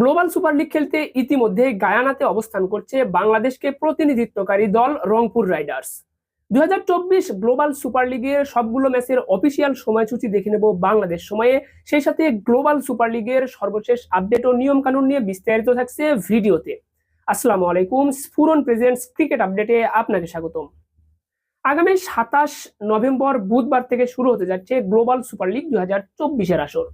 Global super league খেলতে ইতিমধ্যে গায়ানাতে অবস্থান করছে বাংলাদেশকে প্রতিনিধিত্বকারী দল রংপুর রাইডার্স। দুই হাজার চব্বিশ গ্লোবাল সুপার লিগের সবগুলো ম্যাচের অফিসিয়াল সময়সূচি দেখে নেব বাংলাদেশ সময়ে। সেই সাথে গ্লোবাল সুপার লিগের সর্বশেষ আপডেট ও নিয়ম কানুন নিয়ে বিস্তারিত থাকছে ভিডিওতে। আসসালামু আলাইকুম, স্ফুরন প্রেজেন্টস ক্রিকেট আপডেটে আপনাকে স্বাগতম। আগামী সাতাশ নভেম্বর বুধবার থেকে শুরু হতে যাচ্ছে গ্লোবাল সুপার লিগ দুই হাজার চব্বিশের আসর।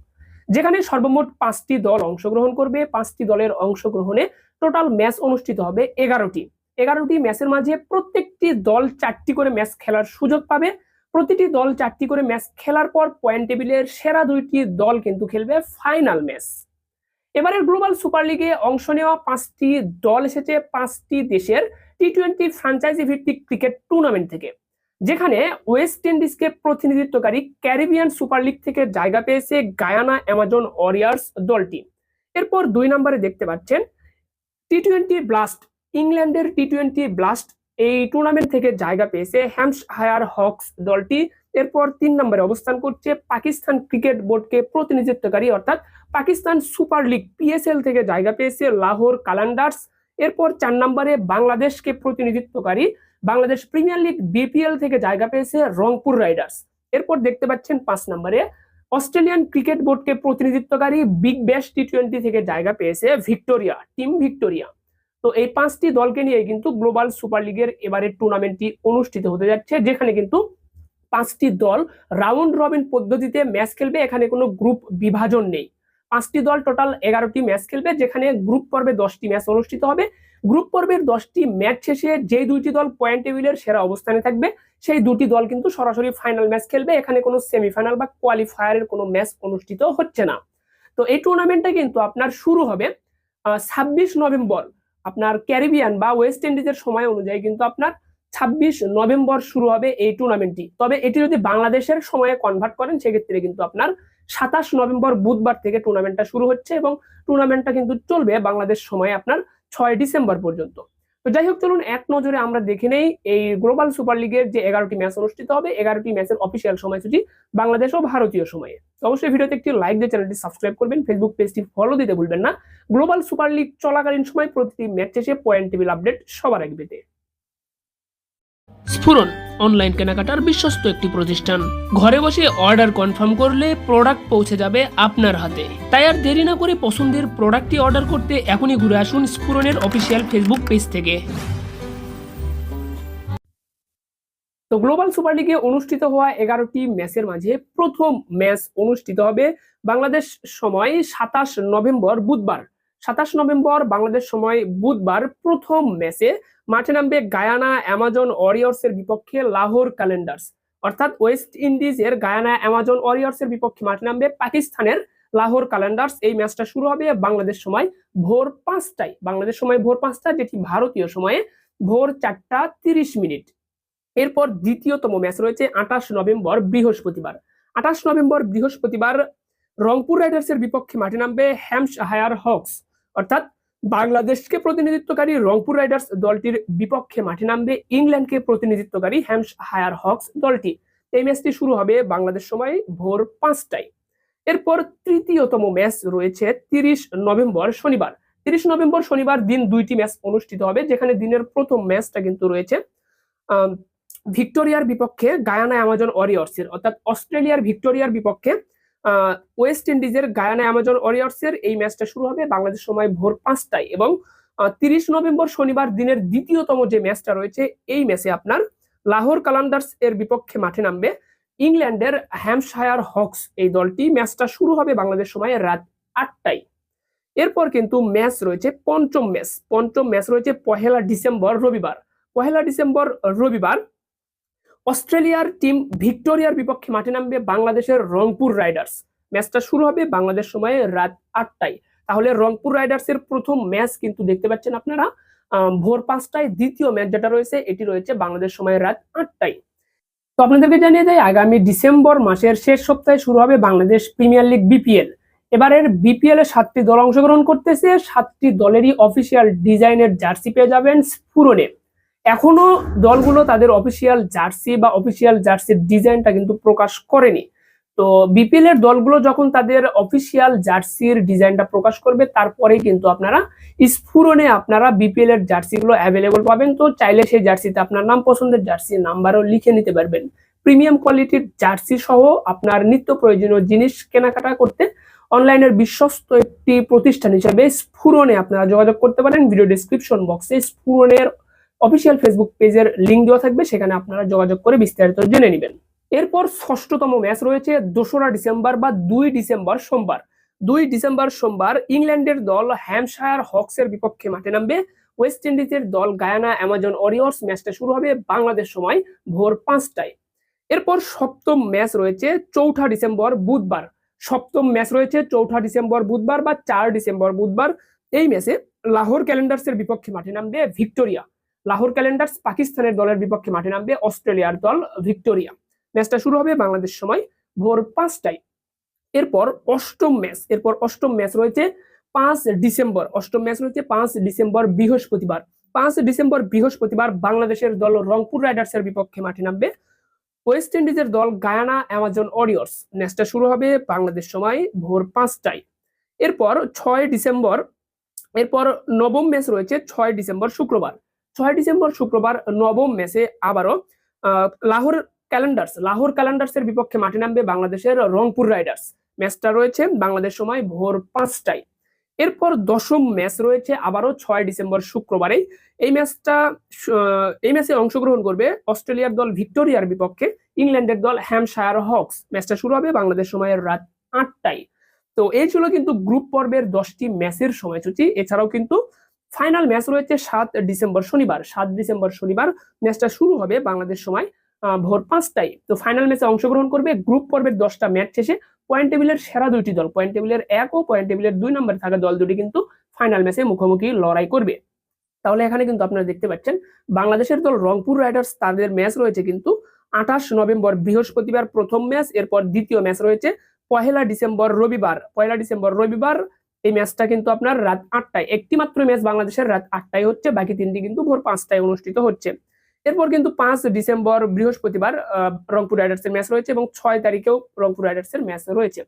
যেখানে সর্বমোট পাঁচটি দল অংশগ্রহণ করবে। পাঁচটি দলের অংশগ্রহণে টোটাল ম্যাচ অনুষ্ঠিত হবে এগারোটি। এগারোটি ম্যাচের মাঝে প্রত্যেকটি দল চারটি করে ম্যাচ খেলার সুযোগ পাবে। প্রতিটি দল চারটি করে ম্যাচ খেলার পর পয়েন্ট টেবিলের সেরা দুইটি দল কিন্তু খেলবে ফাইনাল ম্যাচ এবারের গ্লোবাল সুপার লিগে অংশ নেওয়া পাঁচটি দল এসেছে পাঁচটি দেশের টি টোয়েন্টি ফ্রাঞ্চাইজি ভিত্তিক ক্রিকেট টুর্নামেন্ট থেকে। যেখানে ওয়েস্ট ইন্ডিজকে প্রতিনিধিত্বকারী ক্যারিবিয়ান সুপার লিগ থেকে জায়গা পেয়েছে গায়ানা অ্যামাজন ওয়ারিয়ার্স দলটি। এরপর দুই নম্বরে দেখতে পাচ্ছেন টি টোয়েন্টি ব্লাস্ট, ইংল্যান্ডের টি টোয়েন্টি ব্লাস্ট এই টুর্নামেন্ট থেকে জায়গা পেয়েছে হ্যামস হায়ার হকস দলটি। এরপর তিন নম্বরে অবস্থান করছে পাকিস্তান ক্রিকেট বোর্ডকে প্রতিনিধিত্বকারী, অর্থাৎ পাকিস্তান সুপার লিগ পিএসএল থেকে জায়গা পেয়েছে লাহোর কালান্ডার্স। এরপর চার নম্বরে বাংলাদেশকে প্রতিনিধিত্বকারী বাংলাদেশ প্রিমিয়ার লিগ বিপিএল থেকে জায়গা পেয়েছে রংপুর রাইডার্স। এরপর দেখতে পাচ্ছেন পাঁচ নম্বরে অস্ট্রেলিয়ান ক্রিকেট বোর্ডকে প্রতিনিধিত্বকারী বিগ ব্যাশ টি টোয়েন্টি থেকে জায়গা পেয়েছে ভিক্টোরিয়া, টিম ভিক্টোরিয়া। তো এই পাঁচটি দলকে নিয়ে কিন্তু গ্লোবাল সুপার লিগের এবারের টুর্নামেন্টটি অনুষ্ঠিত হতে যাচ্ছে, যেখানে কিন্তু পাঁচটি দল রাউন্ড রবিন পদ্ধতিতে ম্যাচ খেলবে, এখানে কোনো গ্রুপ বিভাজন নেই। পাঁচটি দল টোটাল এগারোটি ম্যাচ খেলবে, যেখানে গ্রুপ পর্বে দশটি ম্যাচ অনুষ্ঠিত হবে। গ্রুপ পর্বের দশটি ম্যাচ শেষে যেই দুইটি দল পয়েন্ট টেবিলের সেরা অবস্থানে থাকবে, সেই দুটি দল কিন্তু সরাসরি ফাইনাল ম্যাচ খেলবে। এখানে কোনো সেমিফাইনাল বা কোয়ালিফায়ারের কোনো ম্যাচ অনুষ্ঠিত হচ্ছে না। তো এই টুর্নামেন্টটা কিন্তু আপনার শুরু হবে ছাব্বিশ নভেম্বর। আপনার ক্যারিবিয়ান বা ওয়েস্ট ইন্ডিজের সময় অনুযায়ী কিন্তু আপনার ছাব্বিশ নভেম্বর শুরু হবে এই টুর্নামেন্টটি। তবে এটি যদি বাংলাদেশের সময়ে কনভার্ট করেন, সেক্ষেত্রে কিন্তু আপনার সাতাশ নভেম্বর বুধবার থেকে টুর্নামেন্টটা শুরু হচ্ছে এবং টুর্নামেন্টটা কিন্তু চলবে বাংলাদেশ সময়ে আপনার ছয় ডিসেম্বর পর্যন্ত। তো যাই হোক, চলুন এক নজরে আমরা দেখে নেই এই গ্লোবাল সুপার লিগের যে এগারোটি ম্যাচ অনুষ্ঠিত হবে। এগারোটি ম্যাচের অফিসিয়াল সময়সূচি বাংলাদেশ ও ভারতীয় সময়ে। অবশ্যই ভিডিওতে একটি লাইক দিয়ে চ্যানেলটি সাবস্ক্রাইব করবেন। ফেসবুক পেজটি ফলো দিতে ভুলবেন না। গ্লোবাল সুপার লিগ চলাকালীন সময় প্রতিটি ম্যাচ শেষে পয়েন্ট টেবিল আপডেট সবার আগে পেতে স্ফুরন অনলাইন কেনাকাটার বিশ্বস্ত একটি প্রতিষ্ঠান। ঘরে বসে অর্ডার কনফার্ম করলে প্রোডাক্ট পৌঁছে যাবে আপনার হাতে। তাই আর দেরি না করে পছন্দের প্রোডাক্টটি অর্ডার করতে এখনই ঘুরে আসুন স্ফুরনের অফিসিয়াল ফেসবুক পেজ থেকে। তো গ্লোবাল সুপার লিগে অনুষ্ঠিত হওয়া এগারোটি ম্যাচের মাঝে প্রথম ম্যাচ অনুষ্ঠিত হবে বাংলাদেশ সময় সাতাশ নভেম্বর বুধবার। সাতাশ নভেম্বর, বাংলাদেশ সময় বুধবার প্রথম ম্যাচে মাঠে নামবে গায়ানা, অ্যামাজন ওয়ারিয়র্স এর বিপক্ষে লাহোর ক্যালেন্ডার্স। অর্থাৎ ওয়েস্ট ইন্ডিজের গায়ানা, অ্যামাজন ওয়ারিয়র্স এর বিপক্ষে মাঠে নামবে পাকিস্তানের লাহোর ক্যালেন্ডার্স। এই ম্যাচটা শুরু হবে বাংলাদেশ সময় ভোর পাঁচটায়। বাংলাদেশ সময় ভোর পাঁচটা যেটি ভারতীয় সময়ে ভোর চারটা তিরিশ মিনিট। এরপর দ্বিতীয়তম ম্যাচ রয়েছে আঠাশ নভেম্বর, বৃহস্পতিবার। আঠাশ নভেম্বর, বৃহস্পতিবার রংপুর রাইডার্সের বিপক্ষে মাঠে নামবে হ্যামস হায়ার হকস। অর্থাৎ বাংলাদেশকে প্রতিনিধিত্বকারী রংপুর রাইডার্স দলটির বিপক্ষে মাঠে নামবে ইংল্যান্ডকে প্রতিনিধিত্বকারী হ্যামস হায়ার হকস দলটি। এই ম্যাচটি শুরু হবে বাংলাদেশ সময় ভোর পাঁচটায়। এরপর তৃতীয়তম ম্যাচ রয়েছে তিরিশ নভেম্বর শনিবার। তিরিশ নভেম্বর শনিবার দিন দুইটি ম্যাচ অনুষ্ঠিত হবে, যেখানে দিনের প্রথম ম্যাচটা কিন্তু রয়েছে ভিক্টোরিয়ার বিপক্ষে গায়ানা অ্যামাজন ওয়ারিয়র্সের, অর্থাৎ অস্ট্রেলিয়ার ভিক্টোরিয়ার বিপক্ষে ওয়েস্ট ইন্ডিজের গায়ানা অ্যামাজন ওয়ারিয়র্সের এই ম্যাচটা শুরু হবে বাংলাদেশ সময় ভোর পাঁচটায় এবং তিরিশ নভেম্বর শনিবার দিনের দ্বিতীয়তম যে ম্যাচটা রয়েছে, এই ম্যাচে আপনার লাহোর কালান্ডার্স এর বিপক্ষে মাঠে নামবে ইংল্যান্ডের হ্যামশায়ার হকস এই দলটি ম্যাচটা শুরু হবে বাংলাদেশ সময় রাত আটটায়। এরপর কিন্তু ম্যাচ রয়েছে পঞ্চম ম্যাচ। পঞ্চম ম্যাচ রয়েছে পহেলা ডিসেম্বর রবিবার। পহেলা ডিসেম্বর রবিবার অস্ট্রেলিয়ার টিম ভিক্টোরিয়ার বিপক্ষে মাঠে নামবে বাংলাদেশের রংপুর রাইডার্স। ম্যাচটা শুরু হবে বাংলাদেশ সময়ে রাত আটটায়। তাহলে রংপুর রাইডার্সের প্রথম ম্যাচ কিন্তু দেখতে পাচ্ছেন আপনারা। ভোর পাঁচটায় দ্বিতীয় ম্যাচ যেটা রয়েছে, এটি রয়েছে বাংলাদেশ সময়ে রাত আটটায়। তো আপনাদেরকে জানিয়ে দেয় আগামী ডিসেম্বর মাসের শেষ সপ্তাহে শুরু হবে বাংলাদেশ প্রিমিয়ার লিগ বিপিএল। এবারের বিপিএল এ সাতটি দল অংশগ্রহণ করতেছে। সাতটি দলেরই অফিসিয়াল ডিজাইনের জার্সি পেয়ে যাবেন স্ফুরনে এখনও দলগুলো তাদের অফিসিয়াল জার্সি বা অফিসিয়াল জার্সির ডিজাইনটা কিন্তু প্রকাশ করেনি। তো বিপিএল এর দলগুলো যখন তাদের অফিসিয়াল জার্সির ডিজাইনটা প্রকাশ করবে, তারপরেই কিন্তু আপনারা স্ফুরনে আপনারা বিপিএল এর জার্সিগুলো অ্যাভেলেবল পাবেন। তো চাইলে সেই জার্সিতে আপনার নাম, পছন্দের জার্সি নাম্বারও লিখে নিতে পারবেন। প্রিমিয়াম কোয়ালিটির জার্সি সহ আপনার নিত্য প্রয়োজনীয় জিনিস কেনাকাটা করতে অনলাইনের বিশ্বস্ত একটি প্রতিষ্ঠান হিসেবে স্ফুরনে আপনারা যোগাযোগ করতে পারেন। ভিডিও ডিসক্রিপশন বক্সে স্ফুরনের অফিসিয়াল ফেসবুক পেজের লিঙ্ক দেওয়া থাকবে, সেখানে আপনারা যোগাযোগ করে বিস্তারিত জেনে নেবেন। এরপর ষষ্ঠতম ম্যাচ রয়েছে দোসরা ডিসেম্বর বা দুই ডিসেম্বর সোমবার। দুই ডিসেম্বর সোমবার ইংল্যান্ডের দল হ্যামশায়ার হক্সের বিপক্ষে মাঠে নামবে। ওয়েস্ট ইন্ডিজের দল গায়ানা অ্যামাজন ওরিয়র্স ম্যাচটা শুরু হবে বাংলাদেশ সময় ভোর পাঁচটায়। এরপর সপ্তম ম্যাচ রয়েছে চৌঠা ডিসেম্বর বুধবার। সপ্তম ম্যাচ রয়েছে চৌঠা ডিসেম্বর বুধবার বা চার ডিসেম্বর বুধবার। এই ম্যাচে লাহোর ক্যালেন্ডার্সের বিপক্ষে মাঠে নামবে ভিক্টোরিয়া। লাহোর ক্যালেন্ডার্স পাকিস্তানের দলের বিপক্ষে মাঠে নামবে অস্ট্রেলিয়ার দল ভিক্টোরিয়া। ম্যাচটা শুরু হবে বাংলাদেশ সময় ভোর পাঁচটায়। এরপর অষ্টম ম্যাচ, এরপর অষ্টম ম্যাচ রয়েছে পাঁচ ডিসেম্বর, অষ্টম ম্যাচ রয়েছে পাঁচ ডিসেম্বর বৃহস্পতিবার। পাঁচ ডিসেম্বর বৃহস্পতিবার বাংলাদেশের দল রংপুর রাইডার্সের বিপক্ষে মাঠে নামবে ওয়েস্ট ইন্ডিজের দল গায়ানা অ্যামাজন ওরিয়র্স। ম্যাচটা শুরু হবে বাংলাদেশ সময় ভোর পাঁচটায়। এরপর ছয় ডিসেম্বর, এরপর নবম ম্যাচ রয়েছে ছয় ডিসেম্বর শুক্রবার। ছয় ডিসেম্বর শুক্রবার নবম ম্যাচে আবারও লাহোর ক্যালেন্ডার্স, লাহোর ক্যালেন্ডার্সের বিপক্ষে মাঠে নামবে বাংলাদেশের রংপুর রাইডার্স। ম্যাচটা রয়েছে বাংলাদেশ সময় ভোর পাঁচটায়। এরপর দশম ম্যাচ রয়েছে আবারও ছয় ডিসেম্বর শুক্রবারেই এই ম্যাচটা এই ম্যাচে অংশগ্রহণ করবে অস্ট্রেলিয়ার দল ভিক্টোরিয়ার বিপক্ষে, ইংল্যান্ডের দল হ্যামশায়ার হক্স। ম্যাচটা শুরু হবে বাংলাদেশ সময়ের রাত আটটায়। তো এই ছিল কিন্তু গ্রুপ পর্বের দশটি ম্যাচের সময়সূচি। এছাড়াও কিন্তু ফাইনাল ম্যাচ রয়েছে সাত ডিসেম্বর শনিবার। সাত ডিসেম্বর শনিবার ম্যাচটা শুরু হবে বাংলাদেশ সময় ভোর পাঁচটায়। তো ফাইনাল ম্যাচে অংশগ্রহণ করবে গ্রুপ পর্বের দশটা ম্যাচ শেষে পয়েন্ট টেবিলের সেরা দুইটি দল। পয়েন্ট টেবিলের এক ও পয়েন্ট টেবিলের দুই নম্বরে থাকা দল দুটি কিন্তু ফাইনাল ম্যাচে মুখোমুখি লড়াই করবে। তাহলে এখানে কিন্তু আপনারা দেখতে পাচ্ছেন, বাংলাদেশের দল রংপুর রাইডার্স তাদের ম্যাচ রয়েছে কিন্তু আঠাশ নভেম্বর বৃহস্পতিবার প্রথম ম্যাচ এরপর দ্বিতীয় ম্যাচ রয়েছে পহেলা ডিসেম্বর রবিবার। পয়লা ডিসেম্বর রবিবার এই ম্যাচটা কিন্তু আপনার রাত আটটায় একটি মাত্র ম্যাচ বাংলাদেশের রাত আটটায় হচ্ছে, বাকি তিনটি কিন্তু ভোর পাঁচটায় অনুষ্ঠিত হচ্ছে। এরপর কিন্তু পাঁচ ডিসেম্বর বৃহস্পতিবার রংপুর রাইডার্স এর ম্যাচ রয়েছে এবং ছয় তারিখেও রংপুর রাইডার্স এর ম্যাচ রয়েছে।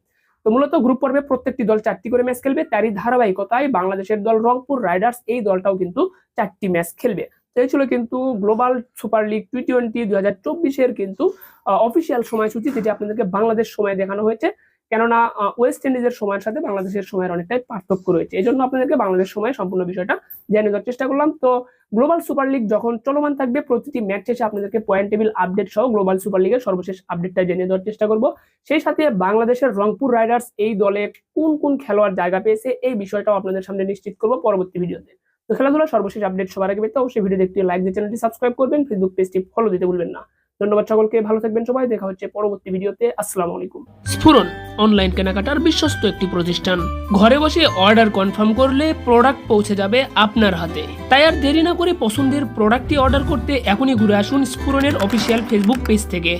তো মূলত গ্রুপ পর্বে প্রত্যেকটি দল চারটি করে ম্যাচ খেলবে, তারই ধারাবাহিকতায় বাংলাদেশের দল রংপুর রাইডার্স এই দলটাও কিন্তু চারটি ম্যাচ খেলবে। এই ছিল কিন্তু Global Super League T twenty দুই হাজার চব্বিশের কিন্তু অফিসিয়াল সময়সূচি যেটি আপনাদেরকে বাংলাদেশ সময় দেখানো হয়েছে। কেননা ওয়েস্ট ইন্ডিজের সময়ের সাথে বাংলাদেশের সময়ের অনেকটাই পার্থক্য রয়েছে। এই জন্য আপনাদেরকে বাংলাদেশ সময় সম্পূর্ণ বিষয়টা জানিয়ে দেওয়ার চেষ্টা করলাম। তো গ্লোবাল সুপার লিগ যখন চলমান থাকবে, প্রতিটি ম্যাচ শেষে আপনাদেরকে পয়েন্ট টেবিল আপডেট সহ গ্লোবাল সুপার লিগের সর্বশেষ আপডেটটা জেনে দেওয়ার চেষ্টা করব। সেই সাথে বাংলাদেশের রংপুর রাইডার্স এই দলে কোন কোন খেলোয়াড় জায়গা পেয়েছে এই বিষয়টাও আপনাদের সামনে নিশ্চিত করব পরবর্তী ভিডিওতে। তো খেলাধুলা সর্বশেষ আপডেট সবার আগে পেতে অবশ্যই ভিডিও দেখতে লাইক দিয়ে চ্যানেলটি সাবস্ক্রাইব করবেন। ফেসবুক পেজটি ফলো দিতে ভুলবেন না। ধন্যবাদ সকলকে, ভালো থাকবেন সবাই, দেখা হচ্ছে পরবর্তী ভিডিওতে, আসসালামু আলাইকুম। স্ফুরন, অনলাইন কেনাকাটার বিশ্বস্ত একটি প্রতিষ্ঠান। ঘরে বসে অর্ডার কনফার্ম করলে প্রোডাক্ট পৌঁছে যাবে আপনার হাতে। তাই আর দেরি না করে পছন্দের প্রোডাক্টটি অর্ডার করতে এখনই ঘুরে আসুন স্ফুরনের অফিসিয়াল ফেসবুক পেজ থেকে।